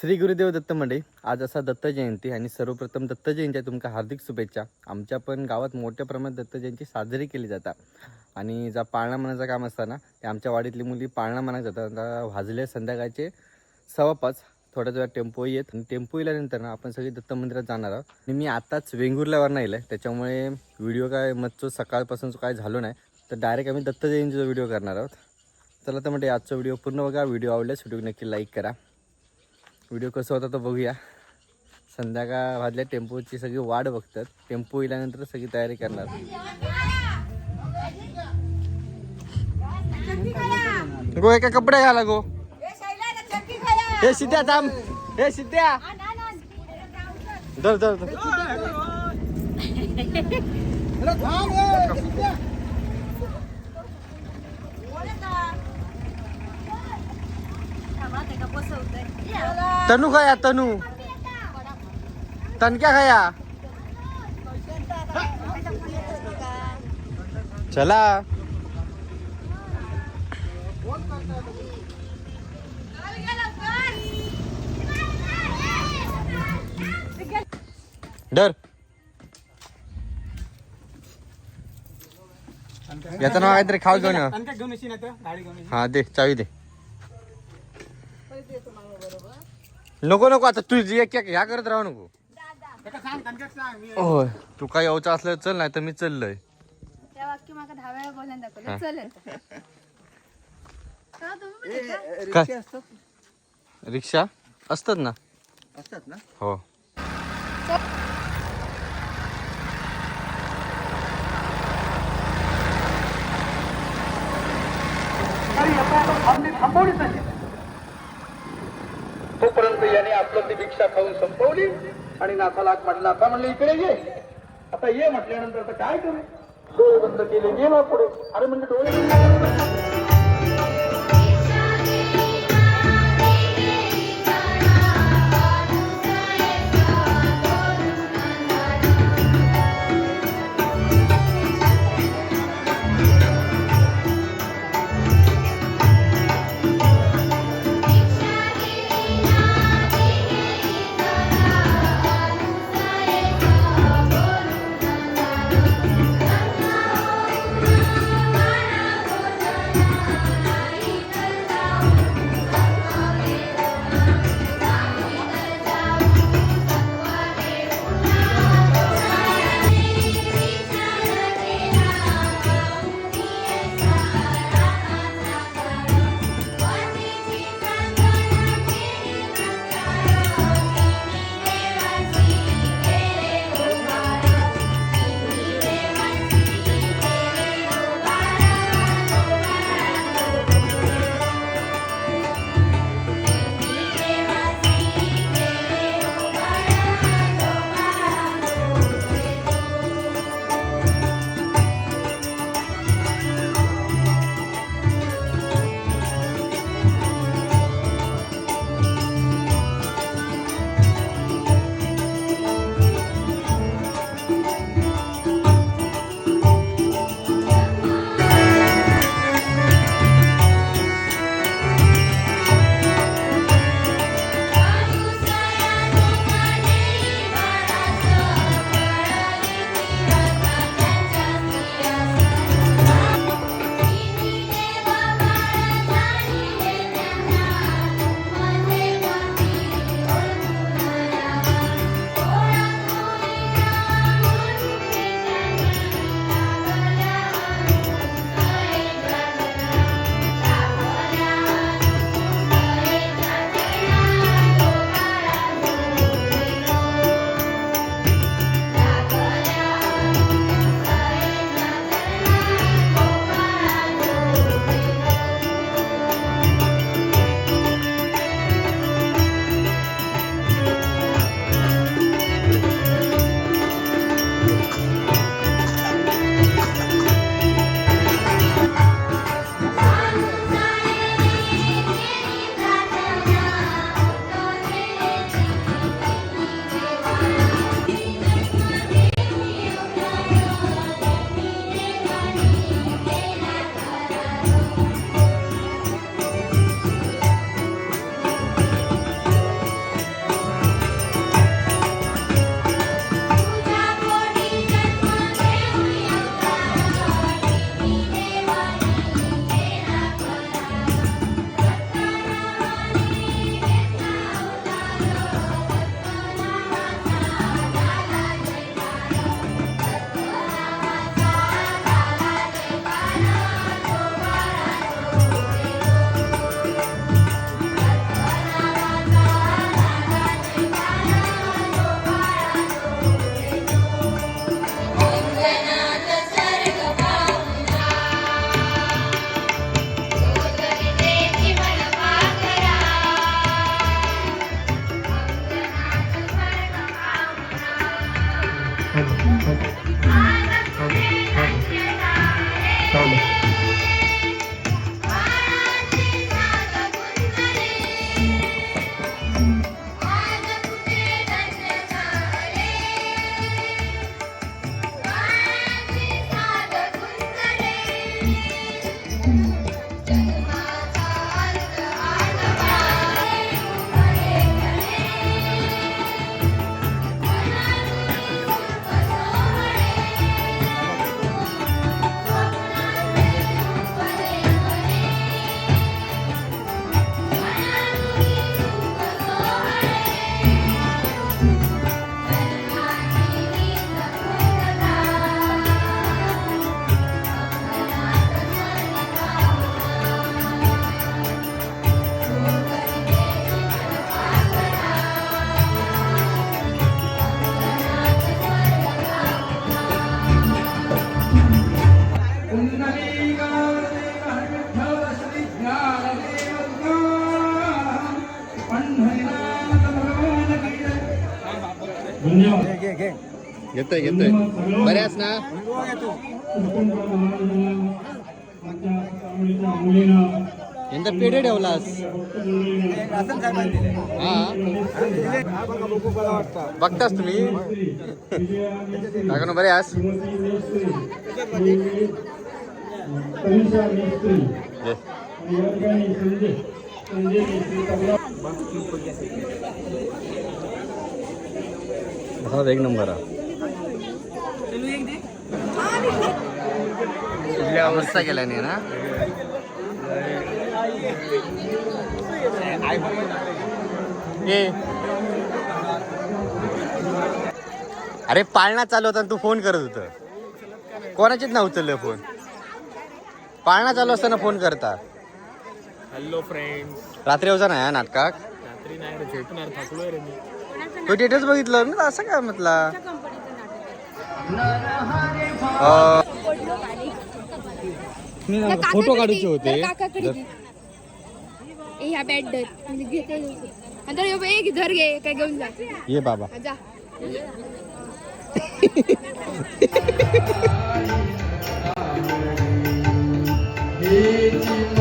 श्री गुरुदेव दत्त मंडळी आज असा दत्त जयंती आणि सर्वप्रथम दत्त जयंती तुमका हार्दिक शुभेच्छा. आमच्या पण गावात मोठ्या प्रमाणात दत्त जयंती साजरी केली जातात आणि जा पाळणा मनाचं काम असताना ते आमच्या वाडीतली मुली पाळणा मनात जातात. आता वाजले संध्याकाळचे सव्वा पाच थोड्याच वेळात टेम्पो येत. आणि टेम्पो येल्यानंतर ना आपण सगळी दत्त मंदिरात जाणार आहोत. आणि मी आताच वेंगुर्ल्यावर नाही आहे. त्याच्यामुळे व्हिडिओ काय मजचो सकाळपासून काय झालो नाही. तर डायरेक्ट आम्ही दत्त जयंतीचा व्हिडिओ करणार आहोत. चला तर म्हणजे आजचा व्हिडिओ पूर्ण बघा. व्हिडिओ आवडल्यास व्हिडिओ नक्की लाईक करा. व्हिडिओ कसं होता तर बघूया. संध्याकाळ वाजल्या टेम्पोची सगळी वाट बघतात. टेम्पो येल्यानंतर सगळी तयारी करणार. गो एका कपडे घाला गो. हे सिद्ध्या थांब. हे सिद्ध्या धर धर धर. तनू खाया तनू। तनक्या खाया? चला। डर। याचं नाव काहीतरी खाऊ घेऊन हा दे चावी दे. नको नको आता तू एक एक ह्या करत राहू नको. सांग सांग मी होय. तू काय यावचं असलं चल नाही तर मी चाललोय. त्या वाक्य माका दहा वेळा बोलायला दाखवलं चल का तुम्ही पण येता? काय? रिक्षा? असतात ना? असतात ना? हो. तोपर्यंत याने आपलं ती भिक्षा खाऊन संपवली आणि नाथाला म्हटलं आता म्हणलं इकडे ये. आता ये म्हटल्यानंतर आता काय करू? डोळे बंद केले गेला पुढे. अरे म्हणजे डोळे घेतोय घेतोय बऱ्याच ना यंदा पेढे ठेवलास हा बघतास तुम्ही काका बरे आस हा एक नंबर हा मस्त केला नाही ना? ए. अरे पाळणा चालू होता तू फोन करत होत. कोणाचीच ना उचललं फोन? पाळणा चालू असताना फोन करता. हॅलो फ्रेंड्स रात्री होता ना या नाटकात? तो थिएटर्स बघितलं ना असं काय म्हटला? अं, फ़ोटो काढूचे होते. काकाकडे ह्या बॅट धर म्हणजे घेते ह्यो एक धर घे काय घेऊन जा. ये बाबा. हा, जा. सर्व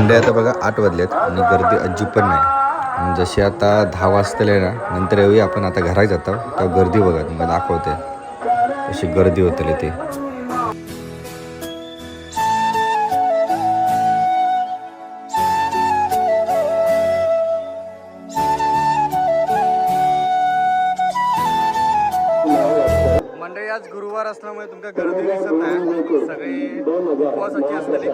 मंडळी आता बघा आठ वाजलेत आणि गर्दी अजिब पण नाही जशी आता दहा वाजतले ना नंतर येऊया आपण. आता घरात जातो तेव्हा गर्दी बघा तुम्हाला दाखवते. अशी गर्दी होतली ते मंडळी आज गुरुवार असल्यामुळे तुमका गर्दी दिसत नाही. सगळी उपवासाची असलेली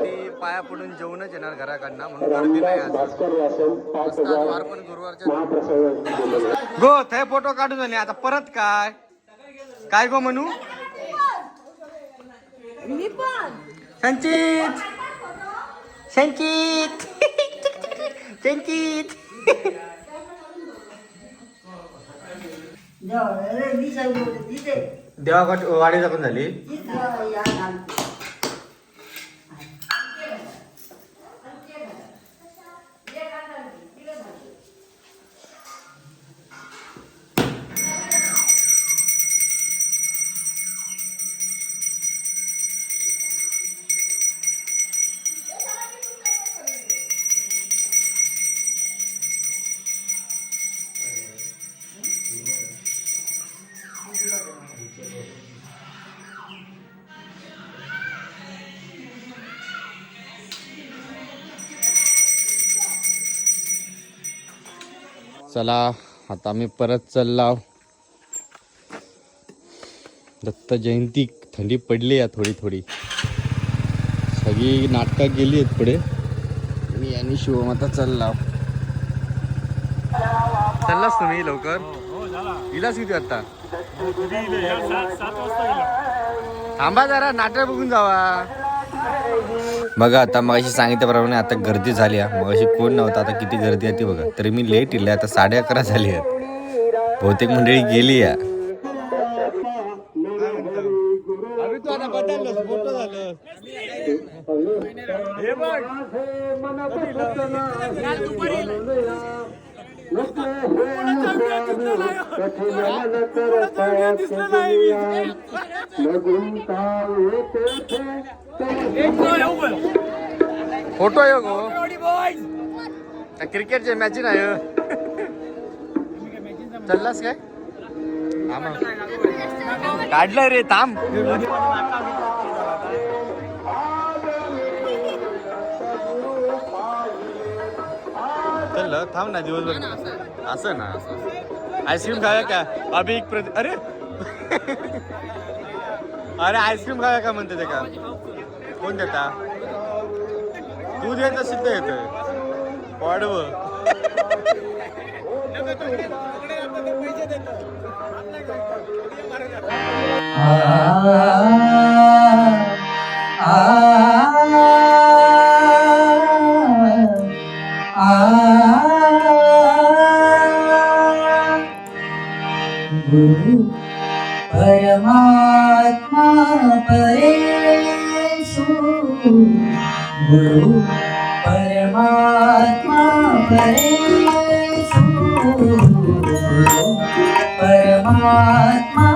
पाया पडून जेवणच येणार घराकडनं म्हणून गर्दी नाही आज. मस्त आज वार पण गुरुवारच्या गो थे फोटो काढून झाले आता परत काय? काय गो म्हणू संचित. संचित. संचित. देवा वाडी जाऊन झाली. चला आता आम्ही परत चाललाव दत्त जयंती थंडी पडली आहे थोडी थोडी. सगळी नाटकं गेली आहेत पुढे. मी आणि शिवम आता चाललाव चाललास तुम्ही लवकर? इलाच किती आता थांबा जरा नाटक बघून जावा. बघा आता मगाशी सांगितल्याप्रमाणे आता गर्दी झाली आहे. मगाशी कोण नव्हता आता किती गर्दी आहे ती बघा. तरी मी लेट इले आता साडे अकरा झाली आहेत. बहुतेक मंडळी गेली आहे फोटो आहे गो क्रिकेटचे मॅच नाही चाललास काय? हा. काढलं रे थांब. झालं थांब ना दिवसभर. असं ना? आईस्क्रीम खाया का? अभि एक प्रति अरे! अरे आईस्क्रीम खाया का म्हणते ते का? कोण देता? तू देत असेल तर येतोय. वाढव गुरु गुरु परमात्मा परमात्मा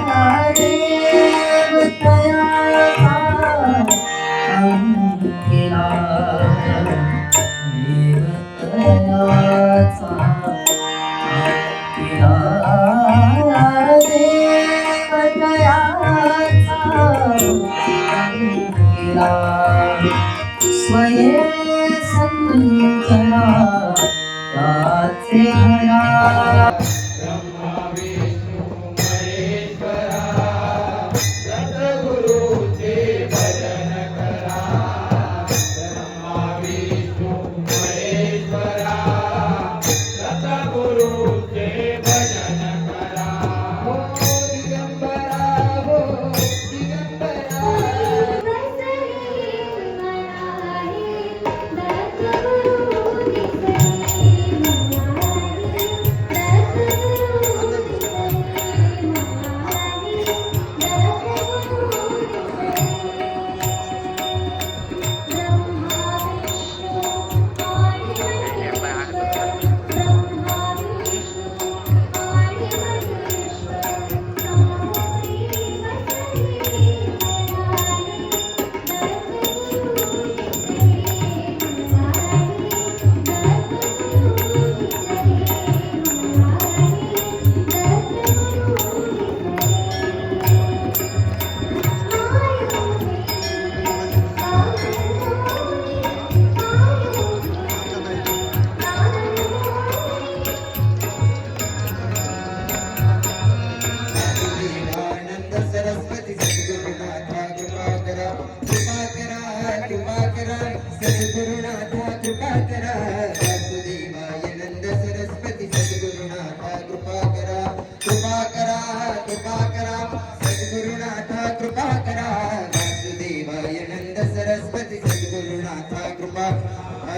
सद्गुरुनाथा कृपा करा. वासुदेवाय नंद सरस्वती सद्गुरुनाथा कृपा.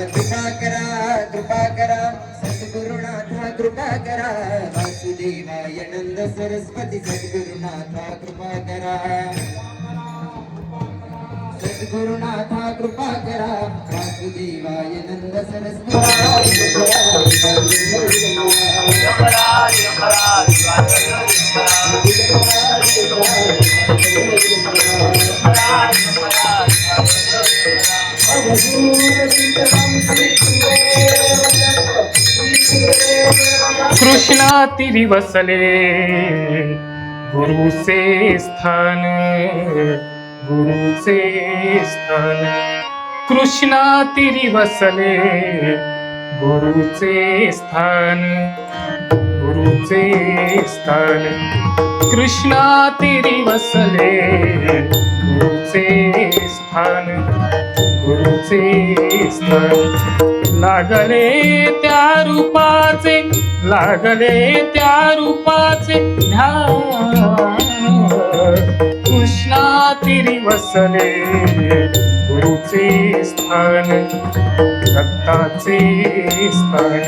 कृपा करा कृपा करा. सद्गुरुनाथा कृपा करा. वासुदेवाय नंद सरस्वती सद्गुरुनाथा कृपा करा. सद्गुरुनाथा कृपा करा वासुदेवाय नंद कृष्णा तिरी वसले गुरुचे स्थान। गुरुचे स्थान। कृष्णा तिरी वसले गुरुचे स्थान। गुरुचे स्थान। कृष्णा तिरी वसले गुरुचे स्थान। गुरुचे स्थान। लागले त्या रूपाचे लागले त्या रूपाचे ध्यान। तिरी वसले. गुरुचे स्थान दत्ताचे स्थान.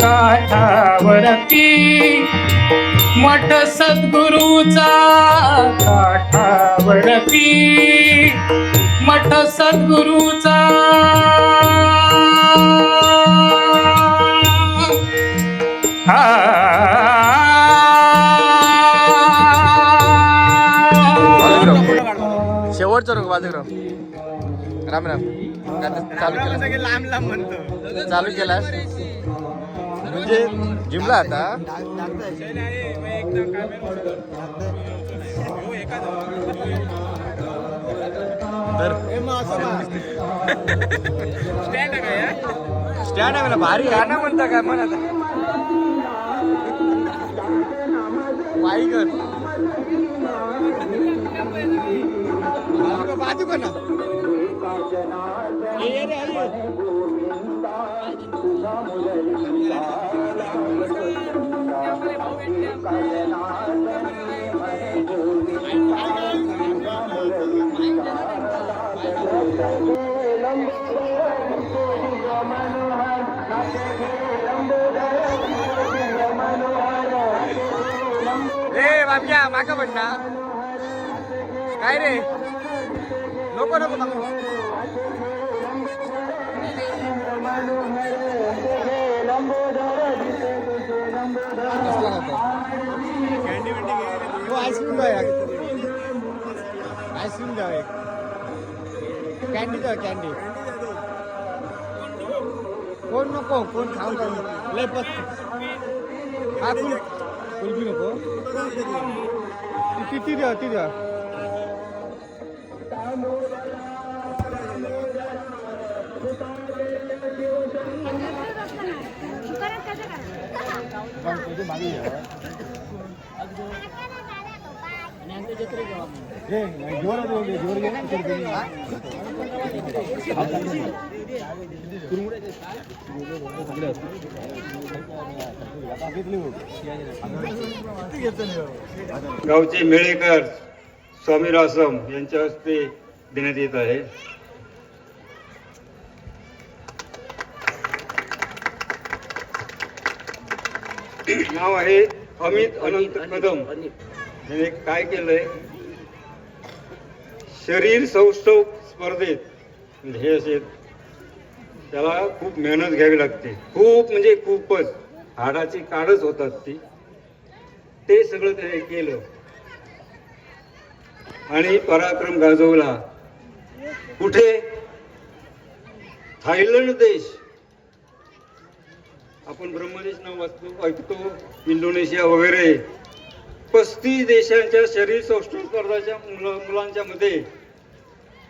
काठावरती मठ सद्गुरूचा काठावरती मठ सद्गुरूचा बाजूराव राम राम. चालू केलं. लांब लांब म्हणतो. चालू केलास? म्हणजे जिमला आता? तर स्टँड आहे मला भारी गाणं म्हणता काय म्हण आता. वाई कर. बाजू कर ना ए बाबक्या मागं पड काय रे? नको नको नको. आईस्क्रीम द्या आईस्क्रीम जाऊ एक कॅन्डी जाऊ कॅन्डी. कोण नको कोण खाऊ खाऊ लय पत. हा कुल कुल्फी नको. किती द्या ती द्या? गावचे मेळेकर स्वामी रासम यांच्या हस्ते देण्यात येत आहे. नाव आहे अमित अनंत कदम. याने काय केलंय? शरीर सौष्ठव स्पर्धेत. हे असे त्याला खूप मेहनत घ्यावी लागते. खूप म्हणजे खूपच. हाडाची काढच होतात ती. ते सगळं त्याने केलं. आणि पराक्रम गाजवला. कुठे? थायलंड देश. आपण ब्रह्मदेश नाव वाचतो ऐकतो इंडोनेशिया वगैरे. पस्तीस देशांच्या शरीर सौष्ठव स्पर्धाच्या मुला मुलांच्या मध्ये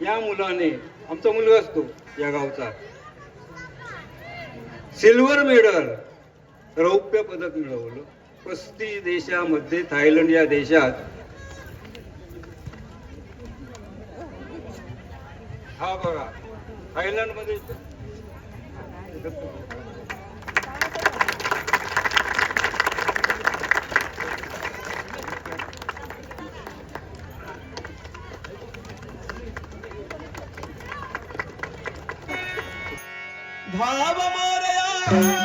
या मुलाने आमचा मुलगा असतो या गावचा. सिल्वर मेडल रौप्य पदक मिळवलं. पस्तीस देशामध्ये थायलंड या देशात. हा बघा थायलंड भाव मोरया।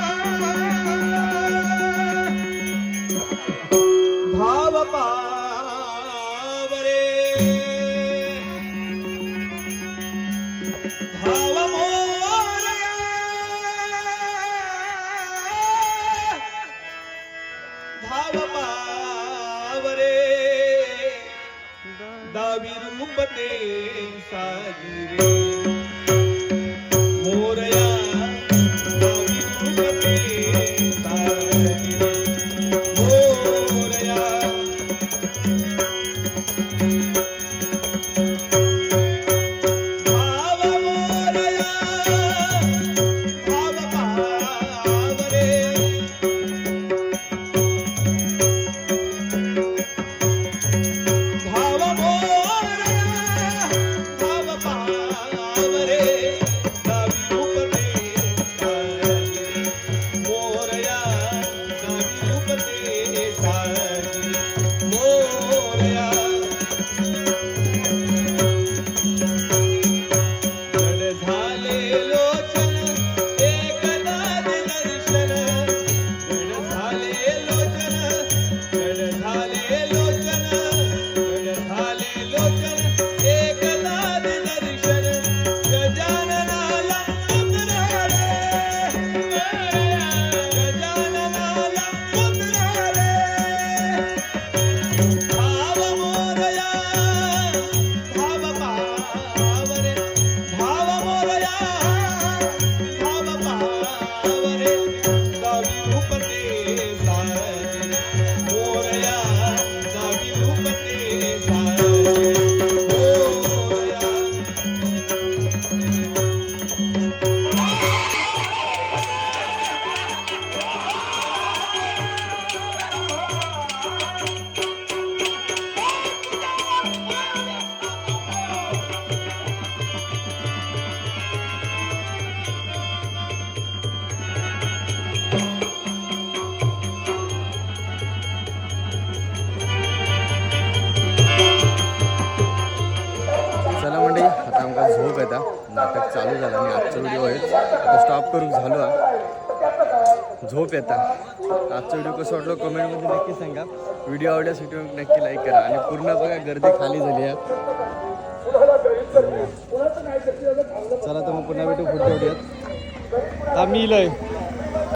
झोप येतात आजचा व्हिडिओ कसं वाटलं कमेंटमध्ये नक्की सांगा. व्हिडिओ आवडल्यास व्हिडिओ नक्की लाईक करा. आणि पूर्ण बघा गर्दी खाली झाली आहे. चला तर मग पुन्हा भेटू पुढच्या व्हिडिओत आम्ही इलोय.